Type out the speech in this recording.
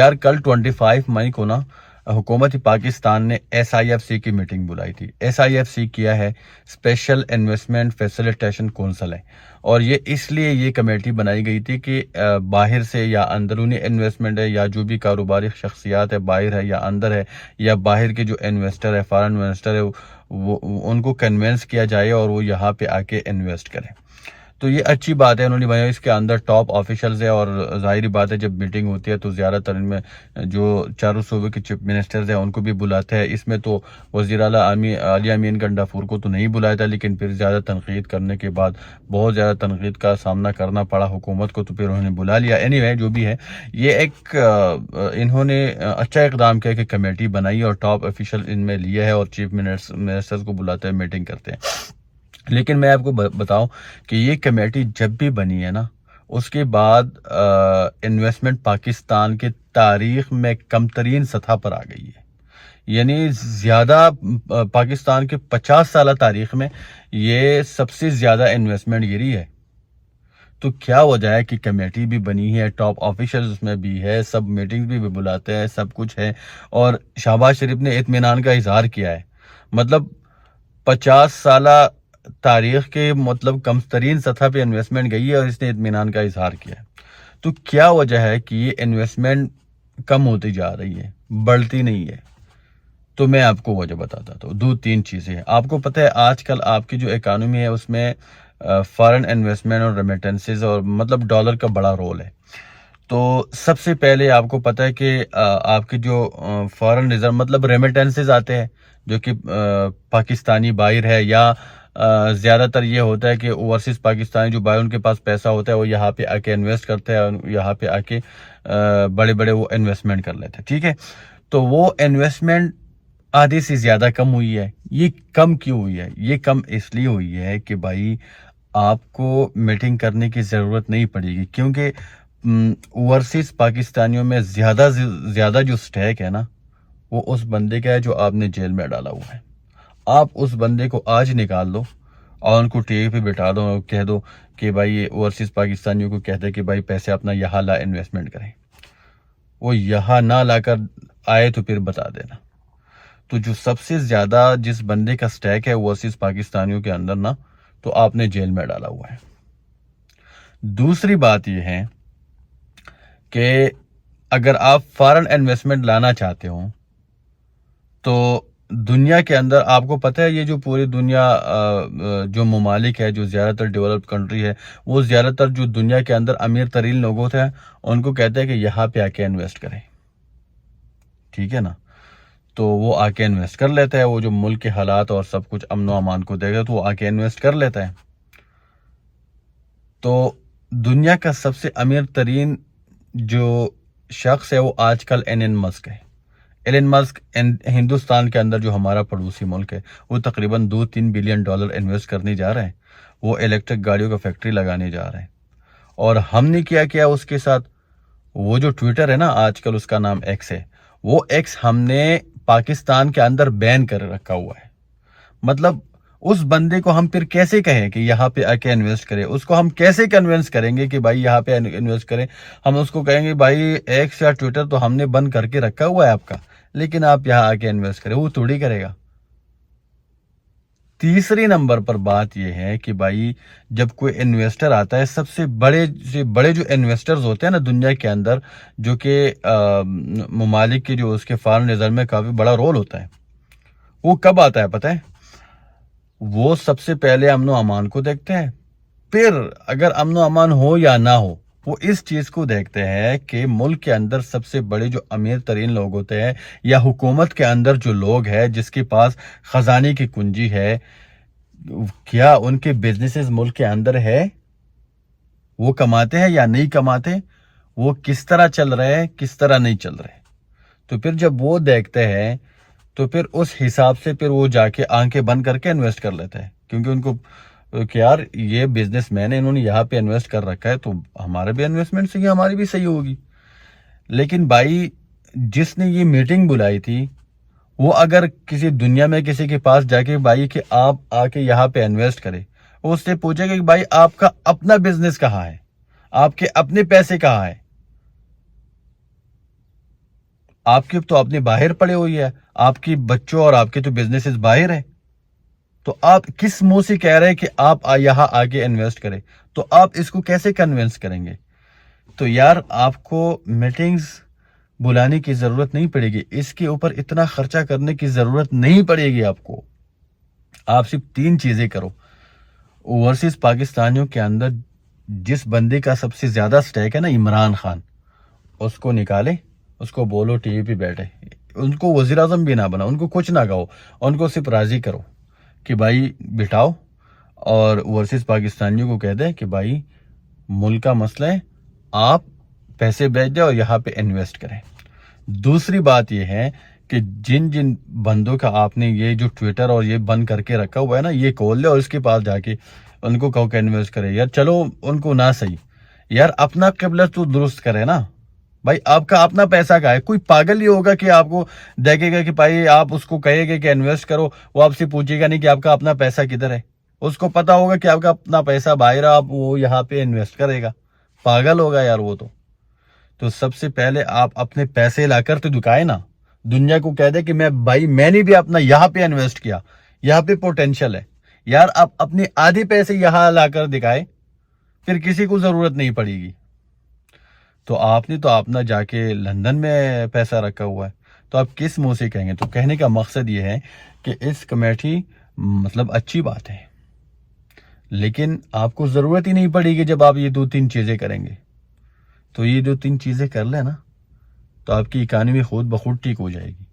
یار، کل 25 مئی کو نا، حکومت پاکستان نے ایس آئی ایف سی کی میٹنگ بلائی تھی۔ ایس آئی ایف سی کیا ہے؟ اسپیشل انویسٹمنٹ فیسلیٹیشن کونسل ہے۔ اور یہ اس لیے یہ کمیٹی بنائی گئی تھی کہ باہر سے یا اندرونی انویسٹمنٹ ہے یا جو بھی کاروباری شخصیات ہے، باہر ہے یا اندر ہے، یا باہر کے جو انویسٹر ہے فارن انویسٹر ہے، وہ ان کو کنوینس کیا جائے اور وہ یہاں پہ آ کے انویسٹ کریں۔ تو یہ اچھی بات ہے، انہوں نے بھائی اس کے اندر ٹاپ آفیشلز ہے اور ظاہری بات ہے، جب میٹنگ ہوتی ہے تو زیادہ تر ان میں جو چاروں صوبے کے چیف منسٹرز ہیں، ان کو بھی بلاتے ہیں۔ اس میں تو وزیر اعلیٰ عالیہ امین گنڈافور کو تو نہیں بلایا تھا، لیکن پھر زیادہ تنقید کرنے کے بعد، بہت زیادہ تنقید کا سامنا کرنا پڑا حکومت کو، تو پھر انہوں نے بلا لیا۔ اینی وے جو بھی ہے، یہ ایک انہوں نے اچھا اقدام کیا کہ کمیٹی بنائی اور ٹاپ آفیشل ان میں لیا ہے اور چیف منسٹرز کو بلاتے ہیں میٹنگ کرتے ہیں۔ لیکن میں آپ کو بتاؤں کہ یہ کمیٹی جب بھی بنی ہے نا، اس کے بعد انویسٹمنٹ پاکستان کے تاریخ میں کم ترین سطح پر آ گئی ہے۔ یعنی زیادہ پاکستان کے پچاس سالہ تاریخ میں یہ سب سے زیادہ انویسٹمنٹ گری ہے۔ تو کیا وجہ ہے کہ کمیٹی بھی بنی ہے ٹاپ آفیشل اس میں بھی ہے، سب میٹنگ بھی بلاتے ہیں، سب کچھ ہے، اور شہباز شریف نے اطمینان کا اظہار کیا ہے۔ مطلب پچاس سالہ تاریخ کے مطلب کم ترین سطح پہ انویسٹمنٹ گئی ہے اور اس نے اطمینان کا اظہار کیا ہے۔ تو کیا وجہ ہے کہ یہ انویسٹمنٹ کم ہوتی جا رہی ہے، بڑھتی نہیں ہے؟ تو میں آپ کو وجہ بتاتا تو دو تین چیزیں ہیں۔ آپ کو پتہ ہے، آج کل آپ کی جو اکانومی ہے، اس میں فارن انویسٹمنٹ اور ریمیٹنسز اور مطلب ڈالر کا بڑا رول ہے۔ تو سب سے پہلے آپ کو پتہ ہے کہ آپ کے جو فارن ریزرو مطلب ریمیٹنسز آتے ہیں، جو کہ پاکستانی باہر ہے یا زیادہ تر یہ ہوتا ہے کہ اوورسیز پاکستانی جو بھائی ان کے پاس پیسہ ہوتا ہے، وہ یہاں پہ آ کے انویسٹ کرتے ہیں یہاں پہ آ کے بڑے بڑے وہ انویسٹمنٹ کر لیتے ہیں، ٹھیک ہے؟ تو وہ انویسٹمنٹ آدھے سے زیادہ کم ہوئی ہے۔ یہ کم کیوں ہوئی ہے؟ یہ کم اس لیے ہوئی ہے کہ بھائی آپ کو میٹنگ کرنے کی ضرورت نہیں پڑے گی، کیونکہ اوورسیز پاکستانیوں میں زیادہ زیادہ جو سٹیک ہے نا، وہ اس بندے کا ہے جو آپ نے جیل میں ڈالا ہوا ہے۔ آپ اس بندے کو آج نکال دو اور ان کو ٹی وی پہ بٹھا دو کہہ دو کہ بھائی یہ اوورسیز پاکستانیوں کو کہتے کہ بھائی پیسے اپنا یہاں لا انویسٹمنٹ کریں۔ وہ یہاں نہ لا کر آئے تو پھر بتا دینا۔ تو جو سب سے زیادہ جس بندے کا سٹیک ہے اوورسیز پاکستانیوں کے اندر نا، تو آپ نے جیل میں ڈالا ہوا ہے۔ دوسری بات یہ ہے کہ اگر آپ فارن انویسٹمنٹ لانا چاہتے ہوں، تو دنیا کے اندر آپ کو پتہ ہے، یہ جو پوری دنیا جو ممالک ہے، جو زیادہ تر ڈیولپ کنٹری ہے، وہ زیادہ تر جو دنیا کے اندر امیر ترین لوگ ہوتے ہیں ان کو کہتے ہیں کہ یہاں پہ آ کے انویسٹ کریں۔ ٹھیک ہے نا؟ تو وہ آ کے انویسٹ کر لیتا ہے، وہ جو ملک کے حالات اور سب کچھ امن و امان کو دے گا تو وہ آ کے انویسٹ کر لیتا ہے۔ تو دنیا کا سب سے امیر ترین جو شخص ہے، وہ آج کل این این مسک ہے۔ ایلن مسک ہندوستان کے اندر جو ہمارا پڑوسی ملک ہے، وہ تقریباً دو تین بلین ڈالر انویسٹ کرنے جا رہے ہیں۔ وہ الیکٹرک گاڑیوں کا فیکٹری لگانے جا رہے ہیں۔ اور ہم نے کیا کیا اس کے ساتھ؟ وہ جو ٹویٹر ہے نا آج کل اس کا نام ایکس ہے۔ وہ ایکس ہم نے پاکستان کے اندر بین کر رکھا ہوا ہے۔ مطلب اس بندے کو ہم پھر کیسے کہیں کہ یہاں پہ آ کے انویسٹ کریں اس کو ہم کیسے کنوینس کریں گے کہ بھائی یہاں پہ انویسٹ کریں؟ ہم اس کو کہیں گے بھائی ایکس یا ٹویٹر تو ہم نے بند کر کے رکھا ہوا ہے آپ کا، لیکن آپ یہاں آ کے انویسٹ کریں، وہ تھوڑی کرے گا۔ تیسری نمبر پر بات یہ ہے کہ بھائی جب کوئی انویسٹر آتا ہے، سب سے بڑے سے بڑے جو انویسٹرز ہوتے ہیں نا دنیا کے اندر، جو کہ ممالک کے جو اس کے فارن نظر میں کافی بڑا رول ہوتا ہے، وہ کب آتا ہے پتہ ہے؟ وہ سب سے پہلے امن و امان کو دیکھتے ہیں۔ پھر اگر امن و امان ہو یا نہ ہو، وہ اس چیز کو دیکھتے ہیں کہ ملک کے اندر سب سے بڑے جو امیر ترین لوگ ہوتے ہیں یا حکومت کے اندر جو لوگ ہیں، جس کے پاس خزانے کی کنجی ہے، کیا ان کے بزنسز ملک کے اندر ہے؟ وہ کماتے ہیں یا نہیں کماتے؟ وہ کس طرح چل رہے ہیں، کس طرح نہیں چل رہے؟ تو پھر جب وہ دیکھتے ہیں تو پھر اس حساب سے پھر وہ جا کے آنکھیں بند کر کے انویسٹ کر لیتے ہیں۔ کیونکہ ان کو کہ یار یہ بزنس مین ہے انہوں نے یہاں پہ انویسٹ کر رکھا ہے تو ہمارے بھی انویسٹمنٹ سے ہماری بھی صحیح ہوگی۔ لیکن بھائی جس نے یہ میٹنگ بلائی تھی، وہ اگر کسی دنیا میں کسی کے پاس جا کے بھائی کہ آپ آ کے یہاں پہ انویسٹ کرے وہ اس سے پوچھے گا کہ بھائی آپ کا اپنا بزنس کہاں ہے؟ آپ کے اپنے پیسے کہاں ہے آپ کے تو اپنے باہر پڑے ہوئی ہے آپ کی بچوں اور آپ کے تو بزنسز باہر ہیں۔ تو آپ کس منہ سے کہہ رہے ہیں کہ آپ یہاں آگے انویسٹ کریں؟ تو آپ اس کو کیسے کنونس کریں گے؟ تو یار، آپ کو میٹنگز بلانے کی ضرورت نہیں پڑے گی۔ اس کے اوپر اتنا خرچہ کرنے کی ضرورت نہیں پڑے گی آپ کو۔ آپ صرف تین چیزیں کرو۔ اوورسیز پاکستانیوں کے اندر جس بندے کا سب سے زیادہ سٹیک ہے نا، عمران خان، اس کو نکالے اس کو بولو ٹی وی پہ بیٹھے۔ ان کو وزیر اعظم بھی نہ بنا، ان کو کچھ نہ کہو، ان کو صرف راضی کرو کہ بھائی بٹھاؤ۔ اور اوورسیز پاکستانیوں کو کہہ دے کہ بھائی ملک کا مسئلہ ہے، آپ پیسے بیچ دیں اور یہاں پہ انویسٹ کریں۔ دوسری بات یہ ہے کہ جن جن بندوں کا آپ نے یہ جو ٹویٹر اور یہ بند کر کے رکھا ہوا ہے نا، یہ کھول لے اور اس کے پاس جا کے ان کو کہو کہ انویسٹ کرے یار چلو، ان کو نہ صحیح۔ یار اپنا قبلہ تو درست کرے نا۔ بھائی، آپ کا اپنا پیسہ کا ہے؟ کوئی پاگل ہی ہوگا کہ آپ کو دیکھے گا کہ بھائی، آپ اس کو کہے گا کہ انویسٹ کرو، وہ آپ سے پوچھے گا نہیں کہ آپ کا اپنا پیسہ کدھر ہے۔ اس کو پتا ہوگا کہ آپ کا اپنا پیسہ باہر آپ وہ یہاں پہ انویسٹ کرے گا۔ پاگل ہوگا یار وہ تو۔ تو سب سے پہلے آپ اپنے پیسے لا کر تو دکھائے نا۔ دنیا کو کہہ دے کہ میں، بھائی، میں نے بھی اپنا یہاں پہ انویسٹ کیا۔ یہاں پہ پوٹینشیل ہے۔ یار، آپ اپنے آدھے پیسے یہاں لا کر دکھائے پھر کسی کو ضرورت نہیں پڑے گی۔ تو آپ نے تو اپنا جا کے لندن میں پیسہ رکھا ہوا ہے۔ تو آپ کس منہ سے کہیں گے؟ تو کہنے کا مقصد یہ ہے کہ اس کمیٹی مطلب اچھی بات ہے۔ لیکن آپ کو ضرورت ہی نہیں پڑے گی جب آپ یہ دو تین چیزیں کریں گے۔ تو یہ دو تین چیزیں کر لیں نا، تو آپ کی اکانومی خود بخود ٹھیک ہو جائے گی۔